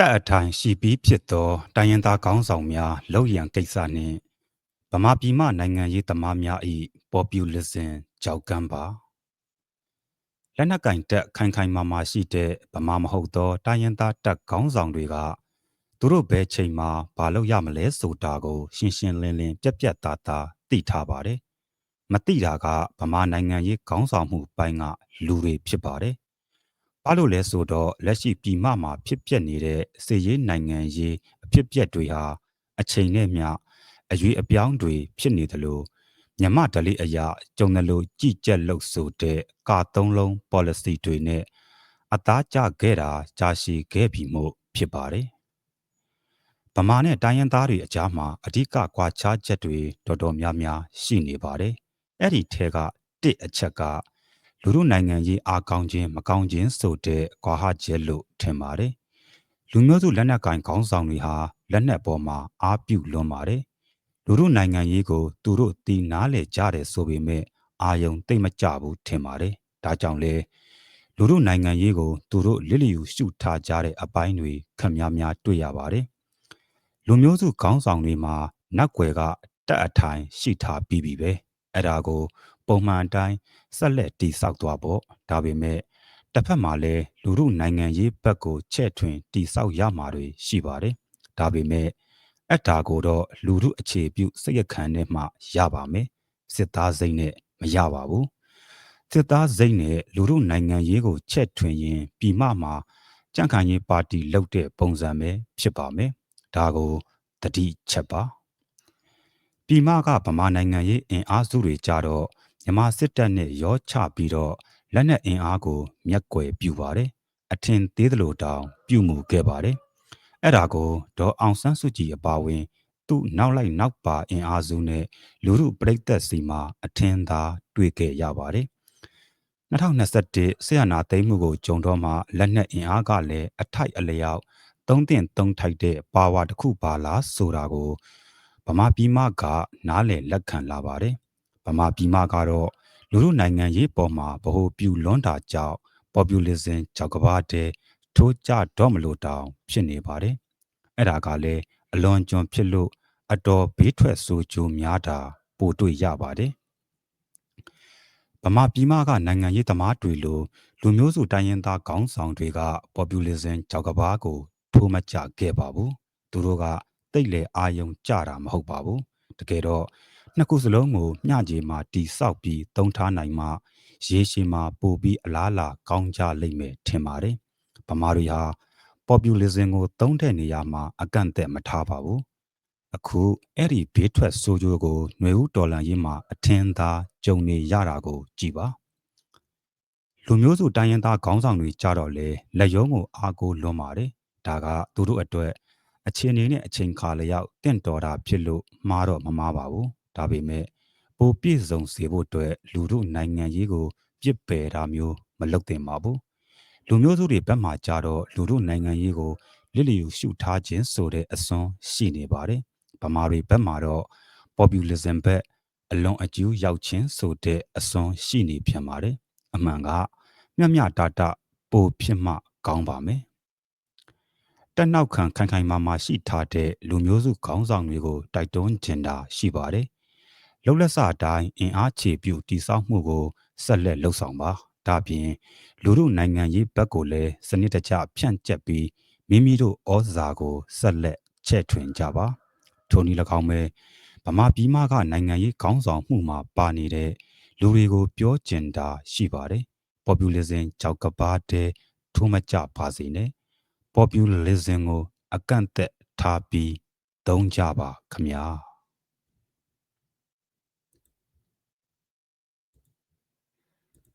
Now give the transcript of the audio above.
တပ်အထိုင်ရှိပြီးဖြစ်သောတိုင်းရင်းသားခေါင်းဆောင်များလောက်ရန်ကိစ္စနှင့်ဗမာပြည်မှနိုင်ငံရေးသမားများ၏ပေါ်ပြူလစ်စင်ကြောက်ကမ်းပါလက်နက်ကင်တက်ခိုင်ခိုင်မာမာရှိတဲ့ဗမာမဟုတ်သောတိုင်းရင်းသားတပ်ခေါင်းဆောင်တွေကသူတို့ဘယ်ချိန်မှာဘာလို့ရမလဲဆိုတာကို ရှင်းရှင်းလင်းလင်းပြက်ပြက်သားသားသိထားပါတယ်မသိတာကဗမာနိုင်ငံရေးခေါင်းဆောင်မှုပိုင်းကလူတွေဖြစ်ပါတယ် ဘာလို့လဲဆိုတော့လက်ရှိပြည်မမှာဖြစ်ပျက်နေတဲ့စေရေးနိုင်ငံရေးအဖြစ်ပျက်တွေဟာအချိန်နဲ့မျှအရွေအပြောင်းတွေဖြစ်နေသလိုမြမဒလိအရာကျုံတယ်လို့ကြည်ကြက်လို့ဆိုတဲ့ကာသုံးလုံး policy တွေနဲ့အသားကျခဲ့တာကြာရှည်ခဲ့ပြီမို့ဖြစ်ပါတယ်ဗမာနဲ့တိုင်းရင်းသားတွေအကြားမှာအဓိကကွာခြားချက်တွေတော်တော်များများရှိနေပါတယ်အဲ့ဒီထဲကတစ်အချက်က လူတို့နိုင်ငံရေးအားကောင်းခြင်းမကောင်းခြင်းဆိုတဲ့ကွာဟချက်လို့ထင်ပါတယ်။လူမျိုးစုလက်နက်ကင်ခေါင်းဆောင်တွေဟာလက်နက်ပေါ်မှာအားပြုလွန်ပါတယ်။လူတို့နိုင်ငံရေးကိုသူတို့တီနားလေကြတယ်ဆိုပေမဲ့အာယုံသိမ့်မကြဘူးထင်ပါတယ်။ဒါကြောင့်လေလူတို့နိုင်ငံရေးကိုသူတို့လစ်လျူရှုထားကြတဲ့အပိုင်းတွေခက်များများတွေ့ရပါတယ်။လူမျိုးစုခေါင်းဆောင်တွေမှာနတ်ွယ်ကတက်အထိုင်ရှိထားပြီးပြီပဲ။ အဲ့ဒါကို ပုံမှန်အတိုင်းဆက်လက်တည်ဆောက်သွားဖို့ဒါပေမဲ့တစ်ဖက်မှာလည်းလူမှုနိုင်ငံရေးဘက်ကိုချဲ့ထွင်တည်ဆောက်ရမှာတွေရှိပါတယ်ဒါပေမဲ့အတားကိုတော့လူမှုအခြေပြုစိတ်ရခံနဲ့မှရပါမယ်စစ်သားစိတ်နဲ့မရပါဘူးစစ်သားစိတ်နဲ့လူမှုနိုင်ငံရေးကိုချဲ့ထွင်ရင်ပြည်မမှာကြံ့ခိုင်ရေးပါတီလုပ်တဲ့ပုံစံပဲဖြစ်ပါမယ်ဒါကိုတတိချက်ပါ ပြည်မကဗမာနိုင်ငံရေးအင်အားစုတွေကြတော့မြန်မာစစ်တပ်နဲ့ရောချပြီးတော့လက်နက်အင်အားကိုမျက်ကွယ်ပြုပါတယ်အထင်သေးသလိုတောင်ပြုမှုခဲ့ပါတယ်အဲ့ဒါကိုဒေါ်အောင်ဆန်းစုကြည်အပါဝင် သူ့နောက်လိုက်နောက်ပါအင်အားစုနဲ့လူမှုပရိသတ်စီမှာအထင်သာတွေ့ခဲ့ရပါတယ်2021ဆရာနာသိမ်းမှုကိုဂျုံတော့မှလက်နက်အင်အားကလည်းအထိုက်အလျောက်သုံးတင်သုံးထိုက်တဲ့ပါဝါတစ်ခုပါလားဆိုတာကို ဗမာပြည်မကနားလည်လက်ခံလာပါတယ်ဗမာပြည်မကတော့လူလူနိုင်ငံရေးပေါ်မှာဗဟိုပြူလွန်းတာကြောင့် populism ကြောက်ကဘာတဲ့ထိုးကြတော့မလို့တောင် ဖြစ်နေပါတယ်အဲ့ဒါကလည်းအလွန်ကျွံဖြစ်လို့အတော်ဘေးထွက်ဆိုးကျိုးများတာပိုတွေ့ရပါတယ်ဗမာပြည်မကနိုင်ငံရေးသမားတွေလိုလူမျိုးစုတိုင်းရင်းသားခေါင်းဆောင်တွေက populism ကြောက်ကဘာကိုထိုးမကြခဲ့ပါဘူးသူတို့က တိတ်လေအာယုံကြတာမဟုတ်ပါဘူးတကယ်တော့နှစ်ခုစလုံးကိုမျှကြေမှာတိဆောက်ပြီးသုံးထားနိုင်မှရေရှည်မှာပိုပြီးအလားလာကောင်းကြလိမ့်မယ်ထင်ပါတယ်။ဗမာတွေဟာ populism ကိုသုံးတဲ့နေရာမှာအကန့်အသတ်မထားပါဘူး။အခုအဲ့ဒီဘေးထွက်ဆိုးကျိုးကိုຫນွေဦးတော်လန်ရေးမှာအထင်သာကြုံနေရတာကိုကြည်ပါ။လူမျိုးစုတိုင်းရင်းသားခေါင်းဆောင်တွေကြတော့လေလက်ရုံးကိုအားကိုးလွန်ပါတယ်။ဒါကသူတို့အတွက် အခြေအနေနဲ့အချိန်ခါလျောက်တင့်တော်တာဖြစ်လို့မှားတော့မမှားပါဘူးဒါပေမဲ့ပိုပြည့်စုံစေဖို့အတွက်လူတို့နိုင်ငံရေးကိုပြစ်ပယ်တာမျိုးမလုပ်သင့်ပါဘူးလူမျိုးစုတွေဘက်မှကြတော့လူတို့နိုင်ငံရေးကိုလစ်လျူရှုထားခြင်းဆိုတဲ့အစွန်းရှိနေပါတယ်ဗမာတွေဘက်မှတော့ populism ဘက်အလွန်အကျူးရောက်ခြင်းဆိုတဲ့အစွန်းရှိနေပြန်ပါတယ်အမှန်ကမျှမျှတတပိုဖြစ်မှကောင်းပါမယ် တက်နောက်ခံခိုင်ခိုင်မာမာရှိထားတဲ့လူမျိုးစုခေါင်းဆောင်တွေကိုတိုက်တွန်းကျင်တာရှိပါတယ်။လှုပ်လက်စအတိုင်းအင်အားခြေပြုတိစောက်မှုကိုဆက်လက်လှုပ်ဆောင်ပါ။ဒါပြင်လူမှုနိုင်ငံရေးဘက်ကိုလည်းစနစ်တကျဖြန့်ကျက်ပြီးမိမိတို့ဩဇာကိုဆက်လက်ချဲ့ထွင်ကြပါ။ထိုနည်း၎င်းပဲဗမာပြည်မကနိုင်ငံရေးခေါင်းဆောင်မှုမှာပါနေတဲ့လူတွေကိုပြောကျင်တာရှိပါတယ်။ populism ကြောက်ကပါတဲ့ထိုးမကြပါစေနဲ့ populism ကိုအကန့်အသတ်ထားပြီးသုံးကြပါခမညာ